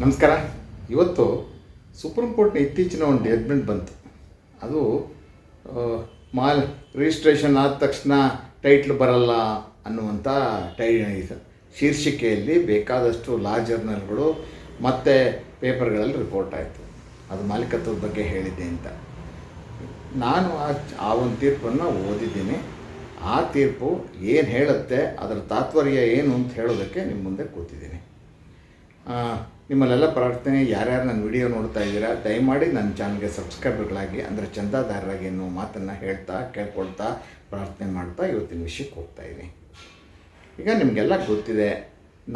ನಮಸ್ಕಾರ. ಇವತ್ತು ಸುಪ್ರೀಂ ಕೋರ್ಟ್ನ ಇತ್ತೀಚಿನ ಒಂದು ಜಡ್ಮೆಂಟ್ ಬಂತು. ಅದು ಮಾಲ್ ರಿಜಿಸ್ಟ್ರೇಷನ್ ಆದ ತಕ್ಷಣ ಟೈಟ್ಲ್ ಬರಲ್ಲ ಅನ್ನುವಂಥ ಟೈ ಶೀರ್ಷಿಕೆಯಲ್ಲಿ ಬೇಕಾದಷ್ಟು ಲಾ ಜರ್ನಲ್ಗಳು ಮತ್ತು ಪೇಪರ್ಗಳಲ್ಲಿ ರಿಪೋರ್ಟ್ ಆಯಿತು. ಅದು ಮಾಲೀಕತ್ವದ ಬಗ್ಗೆ ಹೇಳಿದ್ದೆ ಅಂತ. ನಾನು ಆ ಆ ಒಂದು ತೀರ್ಪನ್ನು ಓದಿದ್ದೀನಿ. ಆ ತೀರ್ಪು ಏನು ಹೇಳುತ್ತೆ, ಅದರ ತಾತ್ಪರ್ಯ ಏನು ಅಂತ ಹೇಳೋದಕ್ಕೆ ನಿಮ್ಮ ಮುಂದೆ ಕೂತಿದ್ದೀನಿ. ನಿಮ್ಮಲ್ಲೆಲ್ಲ ಪ್ರಾರ್ಥನೆ, ಯಾರ್ಯಾರು ನನ್ನ ವಿಡಿಯೋ ನೋಡ್ತಾ ಇದ್ದೀರಾ, ದಯಮಾಡಿ ನನ್ನ ಚಾನಲ್ಗೆ ಸಬ್ಸ್ಕ್ರೈಬರ್ಗಳಾಗಿ ಅಂದರೆ ಚಂದಾದಾರರಾಗಿ ಅನ್ನೋ ಮಾತನ್ನು ಹೇಳ್ತಾ, ಕೇಳ್ಕೊಳ್ತಾ, ಪ್ರಾರ್ಥನೆ ಮಾಡ್ತಾ ಇವತ್ತಿನ ವಿಷಯಕ್ಕೆ ಹೋಗ್ತಾ ಇದ್ದೀನಿ. ಈಗ ನಿಮಗೆಲ್ಲ ಗೊತ್ತಿದೆ,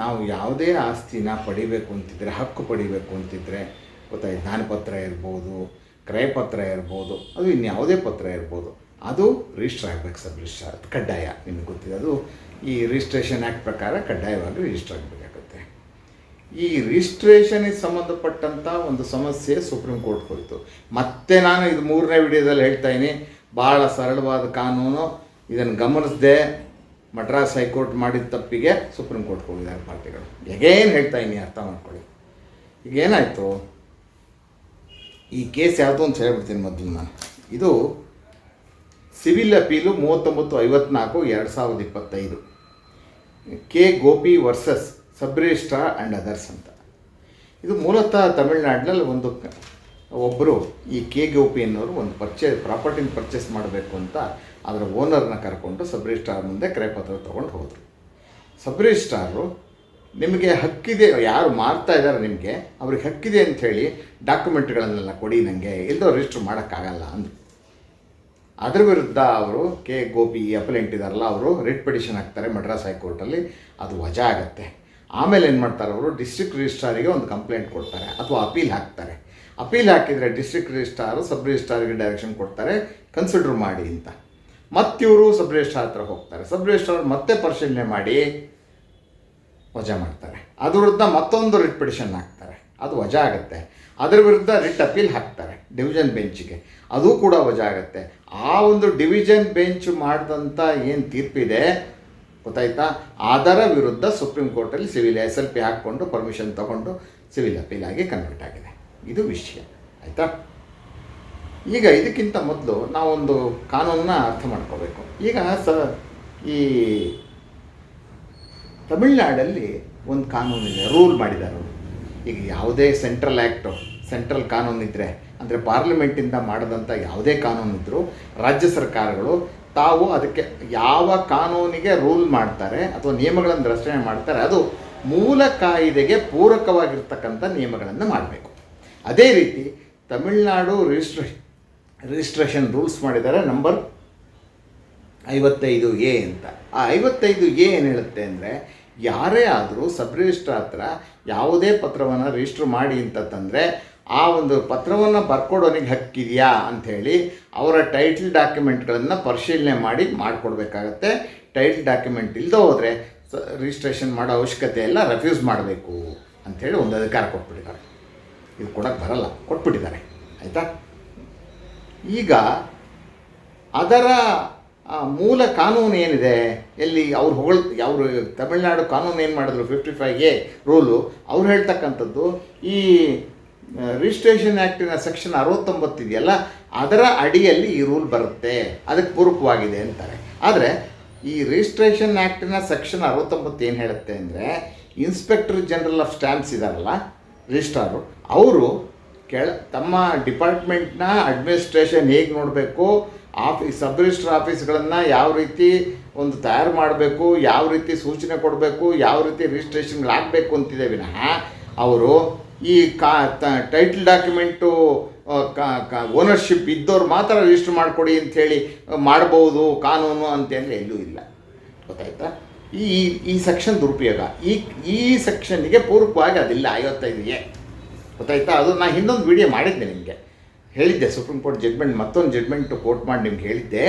ನಾವು ಯಾವುದೇ ಆಸ್ತಿನ ಪಡಿಬೇಕು ಅಂತಿದ್ರೆ, ಹಕ್ಕು ಪಡಿಬೇಕು ಅಂತಿದ್ರೆ, ಗೊತ್ತಾಯ್ತು ದಾನಪತ್ರ ಇರ್ಬೋದು, ಕ್ರಯಪತ್ರ ಇರ್ಬೋದು, ಅದು ಇನ್ಯಾವುದೇ ಪತ್ರ ಇರ್ಬೋದು, ಅದು ರಿಜಿಸ್ಟರ್ ಆಗಬೇಕು ಸಬ್ ರಿಜಿಸ್ಟರ್ ಕಡ್ಡಾಯ, ನಿಮಗೆ ಗೊತ್ತಿದೆ, ಅದು ಈ ರಿಜಿಸ್ಟ್ರೇಷನ್ ಆ್ಯಕ್ಟ್ ಪ್ರಕಾರ ಕಡ್ಡಾಯವಾಗಿ ರಿಜಿಸ್ಟರ್ ಆಗಬೇಕಾಗುತ್ತೆ ಈ ರಿಜಿಸ್ಟ್ರೇಷನಿಗೆ ಸಂಬಂಧಪಟ್ಟಂಥ ಒಂದು ಸಮಸ್ಯೆ ಸುಪ್ರೀಂ ಕೋರ್ಟ್ ಹೋಯಿತು ಮತ್ತೆ ನಾನು ಇದು ಮೂರನೇ ವಿಡಿಯೋದಲ್ಲಿ ಹೇಳ್ತಾ ಇದ್ದೀನಿ. ಭಾಳ ಸರಳವಾದ ಕಾನೂನು. ಇದನ್ನು ಗಮನಿಸದೆ. ಮಡ್ರಾಸ್ ಹೈಕೋರ್ಟ್ ಮಾಡಿದ ತಪ್ಪಿಗೆ ಸುಪ್ರೀಂ ಕೋರ್ಟ್ ಹೋಗಿದ್ದಾರೆ ಪಾರ್ಟಿಗಳು. ಹೇಗೇನು ಹೇಳ್ತಾ ಇದ್ದೀನಿ, ಅರ್ಥ ಮಾಡ್ಕೊಳ್ಳಿ. ಈಗ ಏನಾಯಿತು? ಈ ಕೇಸ್ ಯಾವುದು ಅಂತ ಹೇಳ್ಬಿಡ್ತೀನಿ ಮೊದಲು ನಾನು. ಇದು ಸಿವಿಲ್ ಅಪೀಲು ಮೂವತ್ತೊಂಬತ್ತು ಐವತ್ನಾಲ್ಕು, ಎರಡು ಸಾವಿರದ ಇಪ್ಪತ್ತೈದು. K Gopi versus sub registrar and others ಅಂತ. ಇದು ಮೂಲತಃ ತಮಿಳ್ನಾಡಿನಲ್ಲಿ ಒಂದು ಒಬ್ಬರು ಈ ಕೆ ಗೋಪಿ ಅನ್ನೋರು ಒಂದು ಪರ್ಚೇಸ್ ಪ್ರಾಪರ್ಟಿನ ಪರ್ಚೇಸ್ ಮಾಡಬೇಕು ಅಂತ ಅದರ ಓನರ್ನ ಕರ್ಕೊಂಡು ಸಬ್ ರಿಜಿಸ್ಟ್ರಾರ್ ಮುಂದೆ ಕ್ರಯಪತ್ರ ತೊಗೊಂಡು ಹೋದರು. ಸಬ್ ರಿಜಿಸ್ಟ್ರಾರು ನಿಮಗೆ ಹಕ್ಕಿದೆ, ಯಾರು ಮಾರ್ತಾ ಇದ್ದಾರೆ ನಿಮಗೆ, ಅವ್ರಿಗೆ ಹಕ್ಕಿದೆ ಅಂಥೇಳಿ ಡಾಕ್ಯುಮೆಂಟ್ಗಳನ್ನೆಲ್ಲ ಕೊಡಿ ನನಗೆ ಎಲ್ಲೋ ರಿಜಿಸ್ಟ್ರ್ ಮಾಡೋಕ್ಕಾಗಲ್ಲ ಅಂದರು. ಅದರ ವಿರುದ್ಧ ಅವರು ಕೆ ಗೋಪಿ ಅಪಲೆಂಟ್ ಇದ್ದಾರಲ್ಲ ಅವರು ರಿಟ್ ಪಿಟಿಷನ್ ಹಾಕ್ತಾರೆ ಮಡ್ರಾಸ್ ಹೈಕೋರ್ಟಲ್ಲಿ, ಅದು ವಜಾ ಆಗುತ್ತೆ. ಆಮೇಲೆ ಏನು ಮಾಡ್ತಾರೆ ಅವರು? ಡಿಸ್ಟ್ರಿಕ್ಟ್ ರಿಜಿಸ್ಟ್ರಾರಿಗೆ ಒಂದು ಕಂಪ್ಲೇಂಟ್ ಕೊಡ್ತಾರೆ, ಅಥವಾ ಅಪೀಲ್ ಹಾಕ್ತಾರೆ. ಅಪೀಲ್ ಹಾಕಿದರೆ ಡಿಸ್ಟ್ರಿಕ್ಟ್ ರಿಜಿಸ್ಟ್ರಾರು ಸಬ್ ರಿಜಿಸ್ಟ್ರಾರ್ಗೆ ಡೈರೆಕ್ಷನ್ ಕೊಡ್ತಾರೆ ಕನ್ಸಿಡರ್ ಮಾಡಿ ಅಂತ. ಮತ್ತಿವರು ಸಬ್ ರಿಜಿಸ್ಟ್ರಾರ್ ಹತ್ರ ಹೋಗ್ತಾರೆ. ಸಬ್ ರಿಜಿಸ್ಟ್ರಾರ್ ಮತ್ತೆ ಪರಿಶೀಲನೆ ಮಾಡಿ ವಜಾ ಮಾಡ್ತಾರೆ. ಅದ್ರ ವಿರುದ್ಧ ಮತ್ತೊಂದು ರಿಟ್ ಪಿಟಿಷನ್ ಹಾಕ್ತಾರೆ. ಅದು ವಜಾ ಆಗುತ್ತೆ. ಅದರ ವಿರುದ್ಧ ರಿಟ್ ಅಪೀಲ್ ಹಾಕ್ತಾರೆ ಡಿವಿಷನ್ ಬೆಂಚಿಗೆ ಅದು ಕೂಡ ವಜಾ ಆಗುತ್ತೆ. ಆ ಒಂದು ಡಿವಿಷನ್ ಬೆಂಚ್ ಮಾಡಿದಂಥ ಏನು ತೀರ್ಪಿದೆ? ಗೊತ್ತಾಯ್ತಾ? ಅದರ ವಿರುದ್ಧ ಸುಪ್ರೀಂ ಕೋರ್ಟಲ್ಲಿ ಸಿವಿಲ್ ಎಸ್ ಎಲ್ ಪಿ ಹಾಕ್ಕೊಂಡು ಪರ್ಮಿಷನ್ ತಗೊಂಡು ಸಿವಿಲ್ ಅಪೀಲ್ ಆಗಿ ಕನ್ವರ್ಟ್ ಆಗಿದೆ. ಇದು ವಿಷಯ. ಆಯಿತಾ? ಈಗ ಇದಕ್ಕಿಂತ ಮೊದಲು ನಾವೊಂದು ಕಾನೂನನ್ನ ಅರ್ಥ ಮಾಡ್ಕೋಬೇಕು. ಈಗ ಸ, ಈ ತಮಿಳ್ನಾಡಲ್ಲಿ ಒಂದು ಕಾನೂನಿದೆ ರೂಲ್ ಮಾಡಿದ್ದಾರೆ ಈಗ ಯಾವುದೇ ಸೆಂಟ್ರಲ್ ಆ್ಯಕ್ಟು ಸೆಂಟ್ರಲ್ ಕಾನೂನು ಇದ್ದರೆ ಅಂದರೆ ಪಾರ್ಲಿಮೆಂಟಿಂದ ಮಾಡಿದಂಥ ಯಾವುದೇ ಕಾನೂನು ಇದ್ದರೂ ರಾಜ್ಯ ಸರ್ಕಾರಗಳು ತಾವು ಅದಕ್ಕೆ ಯಾವ ಕಾನೂನಿಗೆ ರೂಲ್ ಮಾಡ್ತಾರೆ ಅಥವಾ ನಿಯಮಗಳನ್ನು ರಚನೆ ಮಾಡ್ತಾರೆ, ಅದು ಮೂಲ ಕಾಯಿದೆಗೆ ಪೂರಕವಾಗಿರ್ತಕ್ಕಂಥ ನಿಯಮಗಳನ್ನು ಮಾಡಬೇಕು. ಅದೇ ರೀತಿ ತಮಿಳ್ನಾಡು ರಿಜಿಸ್ಟ್ರೇ, ರಿಜಿಸ್ಟ್ರೇಷನ್ ರೂಲ್ಸ್ ಮಾಡಿದ್ದಾರೆ, ನಂಬರ್ ಐವತ್ತೈದು ಎ ಅಂತ. ಆ ಐವತ್ತೈದು ಎ ಏನು ಹೇಳುತ್ತೆ ಅಂದರೆ, ಯಾರೇ ಆದರೂ ಸಬ್ ರಿಜಿಸ್ಟ್ರ್ ಹತ್ರ ಯಾವುದೇ ಪತ್ರವನ್ನು ರಿಜಿಸ್ಟ್ರ್ ಮಾಡಿ ಅಂತ ತಂದರೆ ಆ ಒಂದು ಪತ್ರವನ್ನು ಬರ್ಕೊಡೋನಿಗೆ ಹಕ್ಕಿದೆಯಾ ಅಂಥೇಳಿ ಅವರ ಟೈಟಲ್ ಡಾಕ್ಯುಮೆಂಟ್ಗಳನ್ನು ಪರಿಶೀಲನೆ ಮಾಡಿ ಮಾಡಿಕೊಡ್ಬೇಕಾಗತ್ತೆ. ಟೈಟಲ್ ಡಾಕ್ಯುಮೆಂಟ್ ಇಲ್ಲದೆ ಹೋದರೆ ರಿಜಿಸ್ಟ್ರೇಷನ್ ಮಾಡೋ ಅವಶ್ಯಕತೆ ಎಲ್ಲ ರೆಫ್ಯೂಸ್ ಮಾಡಬೇಕು ಅಂಥೇಳಿ ಒಂದು ಅಧಿಕಾರ ಕೊಟ್ಬಿಟ್ಟಿದ್ದಾರೆ. ಇದು ಕೊಡೋಕ್ಕೆ ಬರಲ್ಲ, ಕೊಟ್ಬಿಟ್ಟಿದ್ದಾರೆ. ಆಯಿತಾ? ಈಗ ಅದರ ಮೂಲ ಕಾನೂನು ಏನಿದೆ? ಎಲ್ಲಿ ಅವ್ರು ಹೊಗಳ್, ಅವರು ತಮಿಳ್ನಾಡು ಕಾನೂನು ಏನು ಮಾಡಿದ್ರು? ಫಿಫ್ಟಿ ಫೈವ್ ಎ ರೂಲು ಅವ್ರು ಹೇಳ್ತಕ್ಕಂಥದ್ದು ಈ ರಿಜಿಸ್ಟ್ರೇಷನ್ ಆ್ಯಕ್ಟಿನ ಸೆಕ್ಷನ್ ಅರವತ್ತೊಂಬತ್ತು ಇದೆಯಲ್ಲ ಅದರ ಅಡಿಯಲ್ಲಿ ಈ ರೂಲ್ ಬರುತ್ತೆ. ಅದಕ್ಕೆ ಪೂರಕವಾಗಿದೆ ಅಂತಾರೆ. ಆದರೆ, ಈ ರಿಜಿಸ್ಟ್ರೇಷನ್ ಆ್ಯಕ್ಟಿನ ಸೆಕ್ಷನ್ ಅರವತ್ತೊಂಬತ್ತು ಏನು ಹೇಳುತ್ತೆ ಅಂದರೆ ಇನ್ಸ್ಪೆಕ್ಟರ್ ಜನರಲ್ ಆಫ್ ಸ್ಟ್ಯಾಂಪ್ಸ್ ಇದ್ದಾರಲ್ಲ ರಿಜಿಸ್ಟ್ರಾರು ಅವರು ಕೆಳ, ತಮ್ಮ ಡಿಪಾರ್ಟ್ಮೆಂಟ್ನ ಅಡ್ಮಿನಿಸ್ಟ್ರೇಷನ್ ಹೇಗೆ ನೋಡಬೇಕು ಆಫೀಸ್ ಸಬ್ ರಿಜಿಸ್ಟ್ರ್ ಆಫೀಸ್ಗಳನ್ನು ಯಾವ ರೀತಿ ಒಂದು ತಯಾರು ಮಾಡಬೇಕು, ಯಾವ ರೀತಿ ಸೂಚನೆ ಕೊಡಬೇಕು, ಯಾವ ರೀತಿ ರಿಜಿಸ್ಟ್ರೇಷನ್ಗಳಾಗಬೇಕು ಅಂತಿದೆ ವಿನಃ, ಅವರು ಈ ಕಾ ಟೈಟಲ್ ಡಾಕ್ಯುಮೆಂಟು ಓನರ್ಶಿಪ್ ಇದ್ದವ್ರು ಮಾತ್ರ ರಿಜಿಸ್ಟರ್ ಮಾಡಿಕೊಡಿ ಅಂಥೇಳಿ ಮಾಡ್ಬೋದು, ಕಾನೂನು ಅಂತೇಳಿ ಎಲ್ಲೂ ಇಲ್ಲ. ಗೊತ್ತಾಯ್ತಾ? ಈ ಈ ಸೆಕ್ಷನ್ ದುರುಪಯೋಗ. ಈ ಈ ಸೆಕ್ಷನ್ನಿಗೆ ಪೂರಕವಾಗಿ ಅದಿಲ್ಲ ಐವತ್ತೈದಿಗೆ. ಗೊತ್ತಾಯ್ತಾ? ಅದು ನಾನು ಇನ್ನೊಂದು ವಿಡಿಯೋ ಮಾಡಿದ್ದೆ ನಿಮಗೆ. ಹೇಳಿದ್ದೆ ಸುಪ್ರೀಂ ಕೋರ್ಟ್ ಜಡ್ಮೆಂಟ್ ಮತ್ತೊಂದು ಜಡ್ಮೆಂಟು ಕೋರ್ಟ್ ಮಾಡಿ ನಿಮ್ಗೆ ಹೇಳಿದ್ದೆ.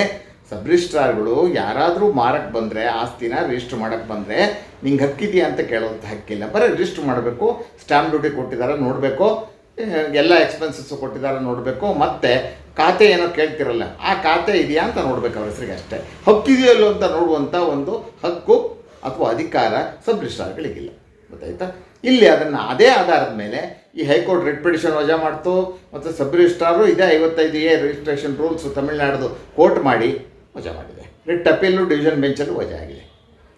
ಸಬ್ ರಿಜಿಸ್ಟ್ರಾರ್ಗಳು ಯಾರಾದರೂ ಮಾರಕ್ಕೆ ಬಂದರೆ, ಆಸ್ತಿನ ರಿಜಿಸ್ಟ್ರ್ ಮಾಡೋಕ್ಕೆ ಬಂದರೆ, ನಿಂಗೆ ಹಕ್ಕಿದೆಯಾ ಅಂತ ಕೇಳೋಂಥ ಹಕ್ಕಿಲ್ಲ. ಬರೀ ರಿಜಿಸ್ಟ್ರ್ ಮಾಡಬೇಕು ಸ್ಟ್ಯಾಂಪ್ ಡ್ಯೂಟಿ ಕೊಟ್ಟಿದ್ದಾರೆ ನೋಡಬೇಕು ಎಲ್ಲ ಎಕ್ಸ್ಪೆನ್ಸಸ್ಸು ಕೊಟ್ಟಿದ್ದಾರೆ ನೋಡಬೇಕು, ಮತ್ತು ಖಾತೆ ಏನೋ ಕೇಳ್ತಿರಲ್ಲ, ಆ ಖಾತೆ ಇದೆಯಾ ಅಂತ ನೋಡಬೇಕು ಅವ್ರ ಹೆಸರಿಗೆ ಅಷ್ಟೇ. ಹಕ್ಕಿದೆಯಲ್ಲೋ ಅಂತ ನೋಡುವಂಥ ಒಂದು ಹಕ್ಕು ಅಥವಾ ಅಧಿಕಾರ ಸಬ್ ರಿಜಿಸ್ಟ್ರಾರ್ಗಳಿಗಿಲ್ಲ ಗೊತ್ತಾಯ್ತಾ? ಇಲ್ಲಿ ಅದನ್ನು ಅದೇ ಆಧಾರದ ಮೇಲೆ ಈ ಹೈಕೋರ್ಟ್ ರಿಟ್ ಪಿಟಿಷನ್ ವಜಾ ಮಾಡ್ತು, ಮತ್ತು ಸಬ್ ರಿಜಿಸ್ಟ್ರಾರು ಇದೇ ಐವತ್ತೈದು ಎ ರಿಜಿಸ್ಟ್ರೇಷನ್ ರೂಲ್ಸ್ ತಮಿಳ್ನಾಡ್ದು ಕೋರ್ಟ್ ಮಾಡಿ ವಜಾ ಮಾಡಿದೆ. ರಿಟ್ ಅಪೀಲು ಡಿವಿಷನ್ ಬೆಂಚಲ್ಲೂ ವಜಾ ಆಗಿದೆ.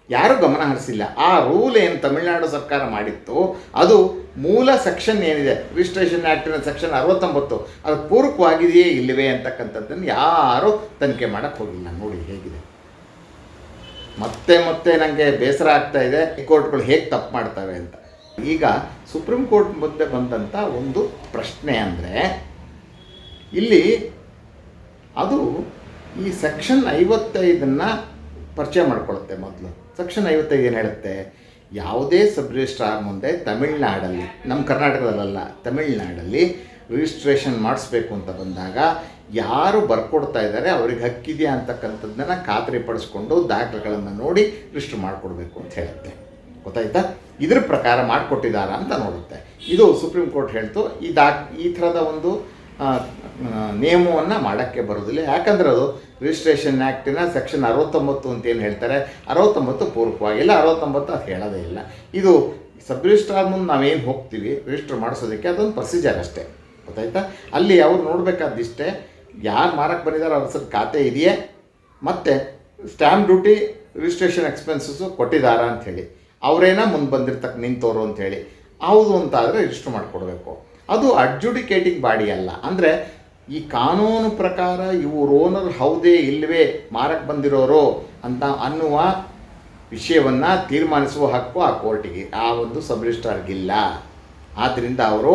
ಯಾರೂ ಗಮನ ಹರಿಸಿಲ್ಲ. ಆ ರೂಲ್ ಏನು ತಮಿಳುನಾಡು ಸರ್ಕಾರ ಮಾಡಿತ್ತು, ಅದು ಮೂಲ ಸೆಕ್ಷನ್ ಏನಿದೆ ರಿಜಿಸ್ಟ್ರೇಷನ್ ಆ್ಯಕ್ಟಿನ ಸೆಕ್ಷನ್ ಅರವತ್ತೊಂಬತ್ತು, ಅದು ಪೂರಕವಾಗಿದೆಯೇ ಇಲ್ಲವೇ ಅಂತಕ್ಕಂಥದ್ದನ್ನು ಯಾರೂ ತನಿಖೆ ಮಾಡೋಕ್ಕೆ ಹೋಗಿಲ್ಲ. ನೋಡಿ ಹೇಗಿದೆ. ಮತ್ತೆ ಮತ್ತೆ ನನಗೆ ಬೇಸರ ಆಗ್ತಾ ಇದೆ. ಕೋರ್ಟ್ಗಳು ಹೇಗೆ ತಪ್ಪು ಮಾಡ್ತವೆ ಅಂತ. ಈಗ ಸುಪ್ರೀಂ ಕೋರ್ಟ್ ಮುಂದೆ ಬಂದಂಥ ಒಂದು ಪ್ರಶ್ನೆ ಅಂದರೆ, ಇಲ್ಲಿ ಅದು ಈ ಸೆಕ್ಷನ್ ಐವತ್ತೈದನ್ನು ಪರಿಚಯ ಮಾಡಿಕೊಳ್ಳುತ್ತೆ ಮೊದಲು. ಸೆಕ್ಷನ್ ಐವತ್ತೈದು ಏನು ಹೇಳುತ್ತೆ? ಯಾವುದೇ ಸಬ್ ರಿಜಿಸ್ಟ್ರಾರ್ ಮುಂದೆ ತಮಿಳ್ನಾಡಲ್ಲಿ ನಮ್ಮ ಕರ್ನಾಟಕದಲ್ಲ ತಮಿಳ್ನಾಡಲ್ಲಿ ರಿಜಿಸ್ಟ್ರೇಷನ್ ಮಾಡಿಸ್ಬೇಕು ಅಂತ ಬಂದಾಗ ಯಾರು ಬರ್ಕೊಡ್ತಾ ಇದ್ದಾರೆ ಅವ್ರಿಗೆ ಹಕ್ಕಿದೆಯಾ ಅಂತಕ್ಕಂಥದ್ದನ್ನು ಖಾತ್ರಿಪಡಿಸ್ಕೊಂಡು ದಾಖಲೆಗಳನ್ನು ನೋಡಿ ರಿಜಿಸ್ಟರ್ ಮಾಡಿಕೊಡ್ಬೇಕು ಅಂತ ಹೇಳುತ್ತೆ. ಗೊತ್ತಾಯ್ತಾ? ಇದ್ರ ಪ್ರಕಾರ ಮಾಡಿಕೊಟ್ಟಿದ್ದಾರಾ ಅಂತ ನೋಡುತ್ತೆ. ಇದು ಸುಪ್ರೀಂ ಕೋರ್ಟ್ ಹೇಳ್ತು, ಈ ದಾ ಈ ಥರದ ಒಂದು ನಿಯಮವನ್ನು ಮಾಡೋಕ್ಕೆ ಬರೋದಿಲ್ಲ. ಯಾಕಂದ್ರೆ ಅದು ರಿಜಿಸ್ಟ್ರೇಷನ್ ಆ್ಯಕ್ಟಿನ ಸೆಕ್ಷನ್ ಅರವತ್ತೊಂಬತ್ತು ಅಂತ ಏನು ಹೇಳ್ತಾರೆ? ಅರವತ್ತೊಂಬತ್ತು ಪೂರ್ವಕವಾಗಿಲ್ಲ ಅರವತ್ತೊಂಬತ್ತು ಅದು ಹೇಳೋದೇ ಇಲ್ಲ. ಇದು ಸಬ್ ರಿಜಿಸ್ಟ್ರಾರ್ ಮುಂದೆ ನಾವೇನು ಹೋಗ್ತೀವಿ ರಿಜಿಸ್ಟರ್ ಮಾಡಿಸೋದಕ್ಕೆ ಅದೊಂದು ಪ್ರೊಸೀಜರ್ ಅಷ್ಟೇ. ಗೊತ್ತಾಯ್ತಾ? ಅಲ್ಲಿ ಅವ್ರು ನೋಡಬೇಕಾದಿಷ್ಟೇ ಯಾರು ಮಾರಕ್ಕೆ ಬಂದಿದ್ದಾರೆ ಅವ್ರ ಹೆಸರು ಖಾತೆ ಇದೆಯೇ. ಮತ್ತು ಸ್ಟ್ಯಾಂಪ್ ಡ್ಯೂಟಿ ರಿಜಿಸ್ಟ್ರೇಷನ್ ಎಕ್ಸ್ಪೆನ್ಸಸ್ಸು ಕೊಟ್ಟಿದ್ದಾರಾ ಅಂಥೇಳಿ ಅವರೇನ ಮುಂದೆ ಬಂದಿರ್ತಕ್ಕ ನಿಂತವರು ಅಂಥೇಳಿ ಹೌದು ಅಂತ ಆದರೆ ರಿಜಿಸ್ಟರ್ ಮಾಡಿಕೊಡ್ಬೇಕು. ಅದು ಅಡ್ಜುಡಿಕೇಟಿಂಗ್ ಬಾಡಿ ಅಲ್ಲ. ಅಂದರೆ ಈ ಕಾನೂನು ಪ್ರಕಾರ ಇವು ಓನರ್ ಹೌದೇ ಇಲ್ಲವೇ ಮಾರಕ್ಕೆ ಬಂದಿರೋರು ಅಂತ ಅನ್ನುವ ವಿಷಯವನ್ನು ತೀರ್ಮಾನಿಸುವ ಹಕ್ಕು ಆ ಕೋರ್ಟಿಗೆ, ಆ ಒಂದು ಸಬ್ ರಿಜಿಸ್ಟ್ರಾರ್ಗಿಲ್ಲ ಆದ್ದರಿಂದ ಅವರು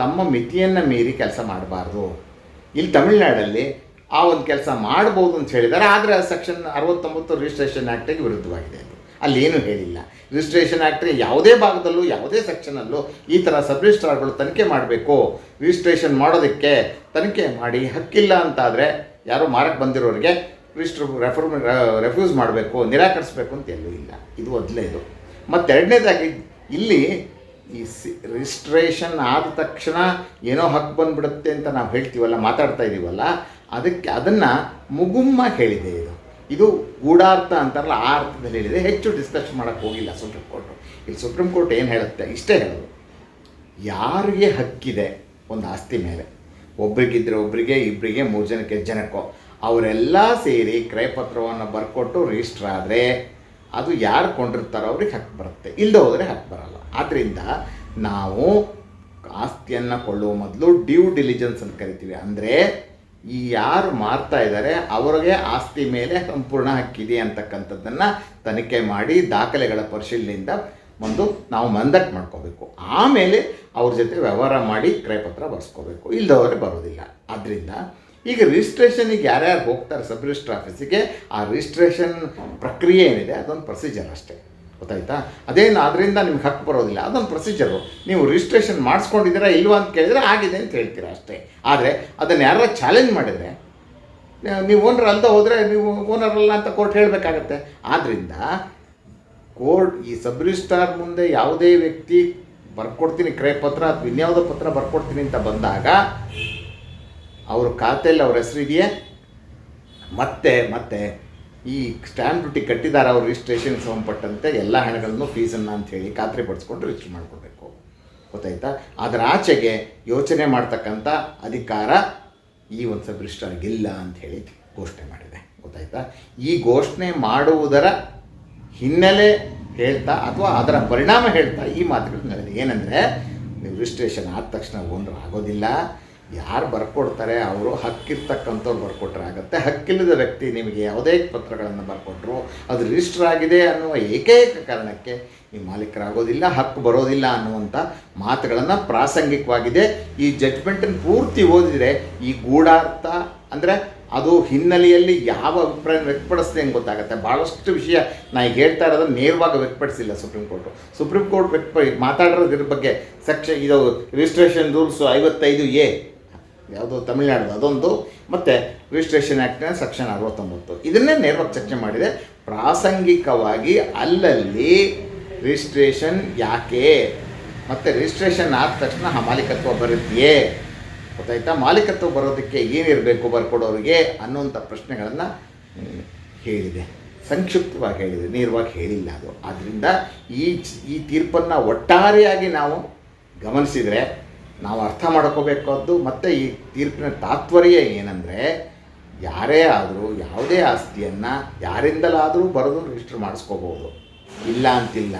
ತಮ್ಮ ಮಿತಿಯನ್ನು ಮೀರಿ ಕೆಲಸ ಮಾಡಬಾರ್ದು. ಇಲ್ಲಿ ತಮಿಳ್ನಾಡಲ್ಲಿ ಆ ಒಂದು ಕೆಲಸ ಮಾಡ್ಬೋದು ಅಂತ ಹೇಳಿದ್ದಾರೆ, ಆದರೆ ಸೆಕ್ಷನ್ ಅರವತ್ತೊಂಬತ್ತು ರಿಜಿಸ್ಟ್ರೇಷನ್ ಆ್ಯಕ್ಟಿಗೆ ವಿರುದ್ಧವಾಗಿದೆ ಅಲ್ಲಿ ಏನೂ ಹೇಳಿಲ್ಲ. ರಿಜಿಸ್ಟ್ರೇಷನ್ ಆ್ಯಕ್ಟ್ರಿ ಯಾವುದೇ ಭಾಗದಲ್ಲೂ, ಯಾವುದೇ ಸೆಕ್ಷನಲ್ಲೂ ಈ ಥರ ಸಬ್ ರಿಜಿಸ್ಟ್ರಾರ್ಗಳು ತನಿಖೆ ಮಾಡಬೇಕು. ರಿಜಿಸ್ಟ್ರೇಷನ್ ಮಾಡೋದಕ್ಕೆ ತನಿಖೆ ಮಾಡಿ ಹಕ್ಕಿಲ್ಲ ಅಂತಾದರೆ ಯಾರೋ ಮಾರಕ್ಕೆ ಬಂದಿರೋರಿಗೆ ರಿಜಿಸ್ಟ್ರ್ ರೆಫರ್ ರೆಫ್ಯೂಸ್ ಮಾಡಬೇಕು, ನಿರಾಕರಿಸಬೇಕು ಅಂತ ಎಲ್ಲೂ ಇಲ್ಲ. ಇದು ಮತ್ತು ಎರಡನೇದಾಗಿ ಇಲ್ಲಿ ಈ ಸಿ ರಿಜಿಸ್ಟ್ರೇಷನ್ ಆದ ತಕ್ಷಣ ಏನೋ ಹಕ್ಕು ಬಂದ್ಬಿಡುತ್ತೆ ಅಂತ ನಾವು ಹೇಳ್ತೀವಲ್ಲ, ಮಾತಾಡ್ತಾ ಇದ್ದೀವಲ್ಲ ಅದಕ್ಕೆ ಅದನ್ನು ಮುಗುಮ್ಮ ಹೇಳಿದೆ ಇದು. ಇದು ಗೂಢಾರ್ಥ ಅಂತಾರಲ್ಲ, ಆ ಅರ್ಥದಲ್ಲಿ ಹೇಳಿದೆ ಹೆಚ್ಚು ಡಿಸ್ಕಸ್ ಮಾಡೋಕ್ಕೆ ಹೋಗಿಲ್ಲ ಸುಪ್ರೀಂ ಕೋರ್ಟು ಇಲ್ಲಿ ಸುಪ್ರೀಂ ಕೋರ್ಟ್ ಏನು ಹೇಳುತ್ತೆ? ಇಷ್ಟೇ ಹೇಳೋದು. ಯಾರಿಗೆ ಹಕ್ಕಿದೆ ಒಂದು ಆಸ್ತಿ ಮೇಲೆ? ಒಬ್ರಿಗಿದ್ರೆ ಒಬ್ಬರಿಗೆ ಇಬ್ಬರಿಗೆ ಮೂರು ಜನಕ್ಕೆ ಜನಕ್ಕೋ? ಅವರೆಲ್ಲ ಸೇರಿ ಕ್ರಯಪತ್ರವನ್ನು ಬರ್ಕೊಟ್ಟು ರಿಜಿಸ್ಟರ್ ಆದರೆ ಅದು ಯಾರು ಕೊಂಡಿರ್ತಾರೋ ಅವ್ರಿಗೆ ಹಕ್ಕು ಬರುತ್ತೆ. ಇಲ್ಲದೆ ಹೋದರೆ ಹಕ್ಕು ಬರಲ್ಲ. ಆದ್ದರಿಂದ ನಾವು ಆಸ್ತಿಯನ್ನು ಕೊಳ್ಳುವ ಮೊದಲು ಡ್ಯೂ ಡಿಲಿಜೆನ್ಸ್ ಅಂತ ಕರಿತೀವಿ. ಅಂದರೆ ಈ ಯಾರು ಮಾರ್ತಾ ಇದ್ದಾರೆ ಅವರಿಗೆ ಆಸ್ತಿ ಮೇಲೆ ಸಂಪೂರ್ಣ ಹಕ್ಕಿದೆ ಅಂತಕ್ಕಂಥದ್ದನ್ನು ತನಿಖೆ ಮಾಡಿ ದಾಖಲೆಗಳ ಪರಿಶೀಲನೆಯಿಂದ ಒಂದು ನಾವು ಮಂದಟ್ ಮಾಡ್ಕೋಬೇಕು. ಆಮೇಲೆ ಅವ್ರ ಜೊತೆ ವ್ಯವಹಾರ ಮಾಡಿ ಕ್ರಯಪತ್ರ ಬರೆಸ್ಕೋಬೇಕು. ಇಲ್ಲದವರೇ ಬರೋದಿಲ್ಲ. ಆದ್ದರಿಂದ ಈಗ ರಿಜಿಸ್ಟ್ರೇಷನಿಗೆ ಯಾರ್ಯಾರು ಹೋಗ್ತಾರೆ ಸಬ್ ರಿಜಿಸ್ಟ್ರ್ ಆಫೀಸಿಗೆ ಆ ರಿಜಿಸ್ಟ್ರೇಷನ್ ಪ್ರಕ್ರಿಯೆ ಏನಿದೆ, ಅದೊಂದು ಪ್ರೊಸೀಜರ್ ಅಷ್ಟೇ. ಗೊತ್ತಾಯ್ತಾ? ಅದೇನು ಅದರಿಂದ ನಿಮ್ಗೆ ಹಕ್ಕು ಬರೋದಿಲ್ಲ. ಅದೊಂದು ಪ್ರೊಸೀಜರು ನೀವು ರಿಜಿಸ್ಟ್ರೇಷನ್ ಮಾಡಿಸ್ಕೊಂಡಿದ್ದೀರಾ ಇಲ್ವಾ ಅಂತ ಕೇಳಿದರೆ ಆಗಿದೆ ಅಂತ ಹೇಳ್ತೀರಾ ಅಷ್ಟೇ. ಆದರೆ ಅದನ್ನು ಯಾರೋ ಚಾಲೆಂಜ್ ಮಾಡಿದರೆ ನೀವು ಓನರ್ ಅಲ್ಲದೆ ಹೋದರೆ ನೀವು ಓನರ್ ಅಲ್ಲ ಅಂತ ಕೋರ್ಟ್ ಹೇಳಬೇಕಾಗತ್ತೆ. ಆದ್ದರಿಂದ ಕೋರ್ಟ್ ಈ ಸಬ್ ರಿಜಿಸ್ಟ್ರಾರ್ ಮುಂದೆ ಯಾವುದೇ ವ್ಯಕ್ತಿ ಬರ್ಕೊಡ್ತೀನಿ ಕ್ರಯ ಪತ್ರ ಅಥವಾ ಇನ್ಯಾವುದೋ ಪತ್ರ ಬರ್ಕೊಡ್ತೀನಿ ಅಂತ ಬಂದಾಗ ಅವ್ರ ಖಾತೆಯಲ್ಲಿ ಅವ್ರ ಹೆಸರಿದೆಯೇ ಮತ್ತೆ ಮತ್ತೆ ಈ ಸ್ಟ್ಯಾಂಪ್ ಡ್ಯೂಟಿ ಕಟ್ಟಿದ್ದಾರೆ ಅವರು ರಿಜಿಸ್ಟ್ರೇಷನ್ ಸಂಬಂಧಪಟ್ಟಂತೆ ಎಲ್ಲ ಹಣಗಳನ್ನು ಫೀಸನ್ನು ಅಂತೇಳಿ ಖಾತ್ರಿ ಪಡಿಸ್ಕೊಂಡು ರಿಜಿಸ್ಟರ್ ಮಾಡಿಕೊಡ್ಬೇಕು ಗೊತ್ತಾಯ್ತಾ? ಅದರ ಆಚೆಗೆ ಯೋಚನೆ ಮಾಡ್ತಕ್ಕಂಥ ಅಧಿಕಾರ ಈ ಒಂದು ಸಬ್ ಅಂತ ಅಂಥೇಳಿ ಘೋಷಣೆ ಮಾಡಿದೆ. ಗೊತ್ತಾಯ್ತಾ? ಈ ಘೋಷಣೆ ಮಾಡುವುದರ ಹಿನ್ನೆಲೆ ಹೇಳ್ತಾ ಅಥವಾ ಅದರ ಪರಿಣಾಮ ಹೇಳ್ತಾ ಈ ಮಾತುಗಳು ನಡೆದಿದೆ. ಏನಂದರೆ ರಿಜಿಸ್ಟ್ರೇಷನ್ ಆದ ತಕ್ಷಣ ಓನರ್ ಆಗೋದಿಲ್ಲ. ಯಾರು ಬರ್ಕೊಡ್ತಾರೆ, ಅವರು ಹಕ್ಕಿರ್ತಕ್ಕಂಥವ್ರು ಬರ್ಕೊಟ್ರೆ ಆಗುತ್ತೆ. ಹಕ್ಕಿಲ್ಲದ ವ್ಯಕ್ತಿ ನಿಮಗೆ ಯಾವುದೇ ಪತ್ರಗಳನ್ನು ಬರ್ಕೊಟ್ರು, ಅದು ರಿಜಿಸ್ಟರ್ ಆಗಿದೆ ಅನ್ನುವ ಏಕೈಕ ಕಾರಣಕ್ಕೆ ನೀವು ಮಾಲೀಕರಾಗೋದಿಲ್ಲ, ಹಕ್ಕು ಬರೋದಿಲ್ಲ ಅನ್ನುವಂಥ ಮಾತುಗಳನ್ನು ಪ್ರಾಸಂಗಿಕವಾಗಿದೆ. ಈ ಜಡ್ಜ್ಮೆಂಟನ್ನು ಪೂರ್ತಿ ಓದಿದರೆ ಈ ಗೂಢಾರ್ಥ, ಅಂದರೆ ಅದು ಹಿನ್ನೆಲೆಯಲ್ಲಿ ಯಾವ ಅಭಿಪ್ರಾಯ ವ್ಯಕ್ತಪಡಿಸ್ದೆ ಅಂತ ಗೊತ್ತಾಗುತ್ತೆ. ಭಾಳಷ್ಟು ವಿಷಯ ನಾ ಈಗ ಹೇಳ್ತಾ ಇರೋದನ್ನು ನೇರವಾಗಿ ವ್ಯಕ್ತಪಡಿಸಿಲ್ಲ ಸುಪ್ರೀಂ ಕೋರ್ಟು ಸುಪ್ರೀಂ ಕೋರ್ಟ್ ವ್ಯಕ್ತ ಮಾತಾಡಿರೋದ್ರ ಬಗ್ಗೆ ಸೆಕ್ಷನ್ ಇದು ರಿಜಿಸ್ಟ್ರೇಷನ್ ರೂಲ್ಸು ಐವತ್ತೈದು ಎ ಯಾವುದು ತಮಿಳ್ನಾಡು ಅದೊಂದು, ಮತ್ತು ರಿಜಿಸ್ಟ್ರೇಷನ್ ಆ್ಯಕ್ಟ್ನ ಸೆಕ್ಷನ್ ಅರವತ್ತೊಂಬತ್ತು. ಇದನ್ನೇ ನೇರವಾಗಿ ಚರ್ಚೆ ಮಾಡಿದೆ. ಪ್ರಾಸಂಗಿಕವಾಗಿ ಅಲ್ಲಲ್ಲಿ ರಿಜಿಸ್ಟ್ರೇಷನ್ ಯಾಕೆ? ಮತ್ತು ರಿಜಿಸ್ಟ್ರೇಷನ್ ಆದ ತಕ್ಷಣ ಆ ಮಾಲೀಕತ್ವ ಬರುತ್ತೆಯೇ ಗೊತ್ತಾಯ್ತಾ? ಮಾಲೀಕತ್ವ ಬರೋದಕ್ಕೆ ಏನಿರಬೇಕು ಬರ್ಕೊಡೋರಿಗೆ ಅನ್ನುವಂಥ ಪ್ರಶ್ನೆಗಳನ್ನು ಹೇಳಿದೆ. ಸಂಕ್ಷಿಪ್ತವಾಗಿ ಹೇಳಿದೆ. ನೇರವಾಗಿ ಹೇಳಿಲ್ಲ ಅದು. ಆದ್ದರಿಂದ ಈ ಈ ತೀರ್ಪನ್ನು ಒಟ್ಟಾರೆಯಾಗಿ ನಾವು ಗಮನಿಸಿದರೆ ನಾವು ಅರ್ಥ ಮಾಡ್ಕೋಬೇಕಾದ್ದು ಮತ್ತು ಈ ತೀರ್ಪಿನ ತಾತ್ಪರ್ಯ ಏನಂದರೆ, ಯಾರೇ ಆದರೂ, ಯಾವುದೇ ಆಸ್ತಿಯನ್ನು ಯಾರಿಂದಲಾದರೂ ಬರೆದು ರಿಜಿಸ್ಟರ್ ಮಾಡಿಸ್ಕೋಬೋದು ಇಲ್ಲ ಅಂತಿಲ್ಲ.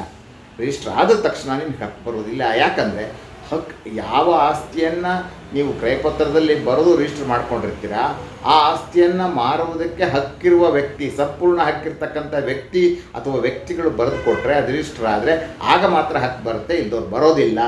ರಿಜಿಸ್ಟರ್ ಆದ ತಕ್ಷಣ ನಿಮ್ಗೆ ಹಕ್ಕು ಬರೋದಿಲ್ಲ ಯಾಕಂದರೆ, ಹಕ್, ಯಾವ ಆಸ್ತಿಯನ್ನು ನೀವು ಕ್ರಯಪತ್ರದಲ್ಲಿ ಬರೆದು ರಿಜಿಸ್ಟರ್ ಮಾಡ್ಕೊಂಡಿರ್ತೀರ, ಆ ಆಸ್ತಿಯನ್ನು ಮಾರುವುದಕ್ಕೆ ಹಕ್ಕಿರುವ ವ್ಯಕ್ತಿ, ಸಂಪೂರ್ಣ ಹಕ್ಕಿರ್ತಕ್ಕಂಥ ವ್ಯಕ್ತಿ ಅಥವಾ ವ್ಯಕ್ತಿಗಳು ಬರೆದು ಕೊಟ್ಟರೆ ಅದು ರಿಜಿಸ್ಟರ್ ಆದರೆ, ಆಗ ಮಾತ್ರ ಹಕ್ಕು ಬರುತ್ತೆ, ಇಲ್ದವ್ರು ಬರೋದಿಲ್ಲ.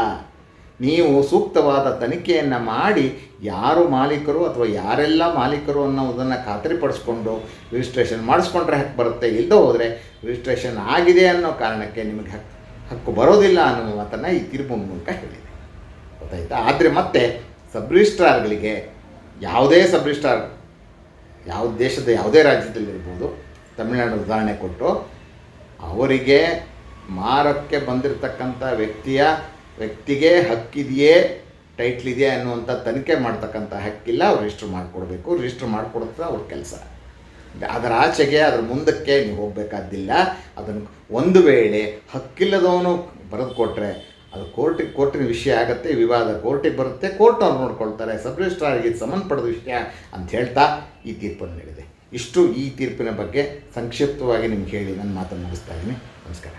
ನೀವು ಸೂಕ್ತವಾದ ತನಿಖೆಯನ್ನು ಮಾಡಿ ಯಾರು ಮಾಲೀಕರು ಅಥವಾ ಯಾರೆಲ್ಲ ಮಾಲೀಕರು ಅನ್ನೋದನ್ನು ಖಾತರಿಪಡಿಸ್ಕೊಂಡು ರಿಜಿಸ್ಟ್ರೇಷನ್ ಮಾಡಿಸ್ಕೊಂಡ್ರೆ ಹಕ್ಕು ಬರುತ್ತೆ ಇಲ್ಲದೆ ಹೋದರೆ ರಿಜಿಸ್ಟ್ರೇಷನ್ ಆಗಿದೆ ಅನ್ನೋ ಕಾರಣಕ್ಕೆ ನಿಮಗೆ ಹಕ್ಕು ಹಕ್ಕು ಬರೋದಿಲ್ಲ ಅನ್ನೋ ಮಾತನ್ನು ಈ ತೀರ್ಪು ಮೂಲಕ ಹೇಳಿದೆ. ಗೊತ್ತಾಯ್ತಾ? ಆದರೆ ಮತ್ತೆ ಸಬ್ ರಿಜಿಸ್ಟ್ರಾರ್ಗಳಿಗೆ ಯಾವುದೇ ಸಬ್ ರಿಜಿಸ್ಟ್ರಾರ್ ಯಾವ ದೇಶದ ಯಾವುದೇ ರಾಜ್ಯದಲ್ಲಿರ್ಬೋದು ತಮಿಳುನಾಡು ಉದಾಹರಣೆ ಕೊಟ್ಟು, ಅವರಿಗೆ ಮಾರಕ್ಕೆ ಬಂದಿರತಕ್ಕಂಥ ವ್ಯಕ್ತಿಯ ವ್ಯಕ್ತಿಗೆ ಹಕ್ಕಿದೆಯೇ ಟೈಟ್ಲ್ ಇದೆಯಾ ಅನ್ನುವಂಥ ತನಿಖೆ ಮಾಡ್ತಕ್ಕಂಥ ಹಕ್ಕಿಲ್ಲ, ಅವ್ರು ರಿಜಿಸ್ಟರ್ ಮಾಡಿಕೊಡ್ಬೇಕು. ರಿಜಿಸ್ಟರ್ ಮಾಡಿಕೊಡ್ತಾರೆ ಅವ್ರ ಕೆಲಸ. ಅದರ ಆಚೆಗೆ, ಅದರ ಮುಂದಕ್ಕೆ ನೀವು ಹೋಗಬೇಕಾದ್ದಿಲ್ಲ. ಅದನ್ನು ಒಂದು ವೇಳೆ ಹಕ್ಕಿಲ್ಲದವನು ಬರೆದು ಕೊಟ್ಟರೆ ಅದು ಕೋರ್ಟಿಗೆ ಕೋರ್ಟಿನ ವಿಷಯ ಆಗುತ್ತೆ, ವಿವಾದ ಕೋರ್ಟಿಗೆ ಬರುತ್ತೆ, ಕೋರ್ಟ್ ಅವ್ರು ನೋಡ್ಕೊಳ್ತಾರೆ ಸಬ್ ರಿಜಿಸ್ಟ್ರಾರ್ಗೆ ಸಂಬಂಧಪಡದ ವಿಷಯ ಅಂತ ಹೇಳ್ತಾ ಈ ತೀರ್ಪನ್ನು ನೀಡಿದೆ. ಇಷ್ಟು ಈ ತೀರ್ಪಿನ ಬಗ್ಗೆ ಸಂಕ್ಷಿಪ್ತವಾಗಿ ನಿಮ್ಗೆ ಹೇಳಿ, ನನ್ನ ಮಾತನ್ನು ಮುಗಿಸ್ತಾ ಇದ್ದೀನಿ. ನಮಸ್ಕಾರ.